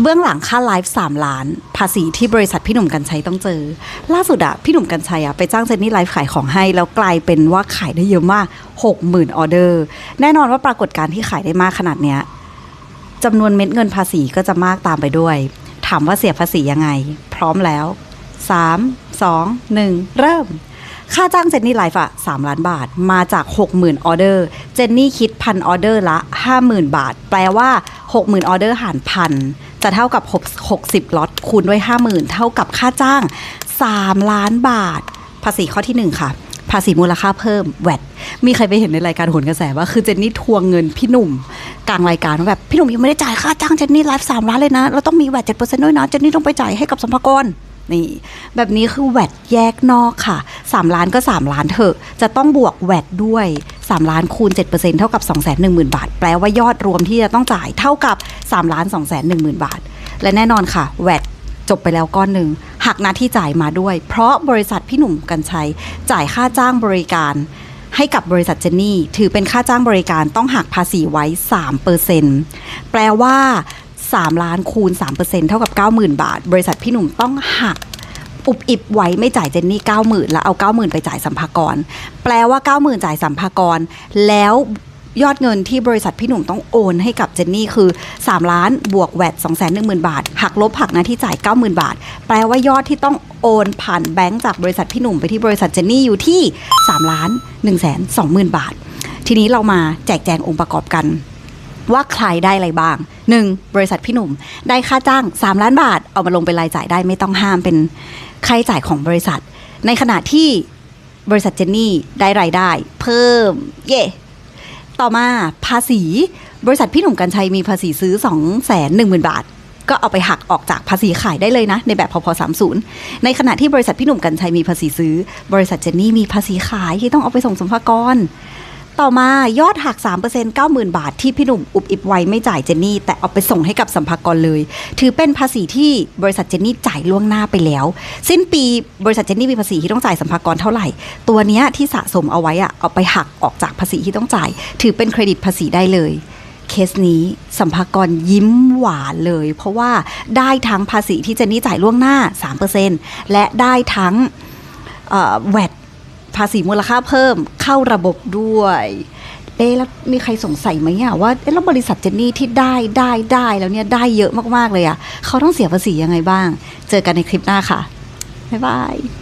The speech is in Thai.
เบื้องหลังค่าไลฟ์3ล้าน ภาษีที่บริษัทพี่หนุ่มกัญชัยต้องเจอ ล่าสุดอะพี่หนุ่มกัญชัยอะไปจ้างเจนนี่ไลฟ์ขายของให้ แล้วกลายเป็นว่าขายได้เยอะมาก 60,000 ออเดอร์ แน่นอนว่าปรากฏการณ์ที่ขายได้มากขนาดเนี้ยจำนวนเม็ดเงินภาษีก็จะมากตามไปด้วย ถามว่าเสียภาษียังไง พร้อมแล้ว 3 2 1 เริ่ม ค่าจ้างเจนนี่ไลฟ์อะ3ล้านบาทมาจาก 60,000 ออเดอร์ เจนนี่คิดพันออเดอร์ละ 50,000 บาท แปลว่า 60,000 ออเดอร์หารพัน จะเท่ากับ 60ล็อตคูณด้วย 50,000 เท่ากับค่าจ้าง 3 ล้านบาท ภาษีข้อที่ 1 ค่ะ ภาษีมูลค่าเพิ่มแวดมีใครไปเห็นในรายการโหนกระแสว่าคือเจนนี่ทวงเงินพี่หนุ่ม กลางรายการว่าแบบพี่หนุ่มยังไม่ได้จ่ายค่าจ้างเจนนี่ไลฟ์สามล้านเลยนะเราต้องมีแวดเจ็ดเปอร์เซ็นต์ด้วยนะเจนนี่ต้องไปจ่ายให้กับสัมภากรนี่แบบนี้คือแวดแยกนอกค่ะ 3 ล้านก็ 3 ล้านเถอะ จะต้องบวกแวดด้วย 3 ล้านคูณ 7%เท่ากับ 2 1 0 0 0 0 บาท แปลว่ายอดรวมที่จะต้องจ่ายเท่ากับ3ล้าน2 1 0 0 0 0 บาท และแน่นอนค่ะแวดจบไปแล้วก้อนหนึ่งหักหน้าที่จ่ายมาด้วย เพราะบริษัทพี่หนุ่มกัญชัย จ่ายค่าจ้างบริการ ให้กับบริษัทเจนนี่ ถือเป็นค่าจ้างบริการต้องหักภาษีไว้ 3%แปลว่า 3 ล้านคูณ 3%เท่ากับ 90,000 บาท บริษัทพี่หนุ่มต้องหัก อุบอิบไว้ไม่จ่ายเจนนี่90,000แล้วเอา90,000ไปจ่ายสัมภากร แปลว่า90,000จ่ายสัมภากร แล้วยอดเงินที่บริษัทพี่หนุ่มต้องโอนให้กับเจนนี่คือ 3 ล้านบวกแวด210,000 บาท หักลบหักหน้าที่จ่าย 90,000 บาท แปลว่ายอดที่ต้องโอนผ่านแบงก์จากบริษัทพี่หนุ่มไปที่บริษัทเจนนี่อยู่ที่3ล้าน1 2 0 0 0 0 บาท ทีนี้เรามาแจกแจงองค์ประกอบกัน ว่าใครได้อะไรบ้าง 1. บริษัทพี่หนุ่ม ได้ค่าจ้าง 3 ล้านบาท เอามาลงเป็นรายจ่ายได้ไม่ต้องห้ามเป็นค่าใช้จ่ายของบริษัท ในขณะที่บริษัทเจนนี่ได้รายได้ เพิ่ม เย่ต่อมาภาษี บริษัทพี่หนุ่มกัญชัยมีภาษีซื้อ 2 1 0 0 0 0 บาท ก็เอาไปหักออกจากภาษีขายได้เลยนะ ในแบบพพ30ในขณะที่บริษัทพี่หนุ่มกัญชัยมีภาษีซื้อ บริษัทเจนนี่มีภาษีขายที่ต้องเอาไปส่งสมภากร ต่อมายอดหัก 3% 90,000 บาทที่พี่หนุ่มอุบอิบไว้ไม่จ่ายเจนนี่ แต่เอาไปส่งให้กับสัมภากรเลย ถือเป็นภาษีที่บริษัทเจนนี่จ่ายล่วงหน้าไปแล้ว สิ้นปีบริษัทเจนนี่มีภาษีที่ต้องจ่ายสัมภากรเท่าไหร่ ตัวเนี้ยที่สะสมเอาไว้อะเอาไปหักออกจากภาษีที่ต้องจ่าย ถือเป็นเครดิตภาษีได้เลยเคสนี้สัมภากรยิ้มหวานเลย เพราะว่าได้ทั้งภาษีที่เจนนี่จ่ายล่วงหน้า 3%และได้ทั้งแวดาษีมูลค่าเพิ่มเข้าระบบด้วยเอ๊ะแล้วมีใครสงสัยไหมอะว่าเอ๊ะแล้วบริษัทเจนนี่ที่ได้ได้ได้แล้วเนี่ยได้เยอะมากๆเลยอะเขาต้องเสียภาษียังไงบ้าง เจอกันในคลิปหน้าค่ะบ๊ายบาย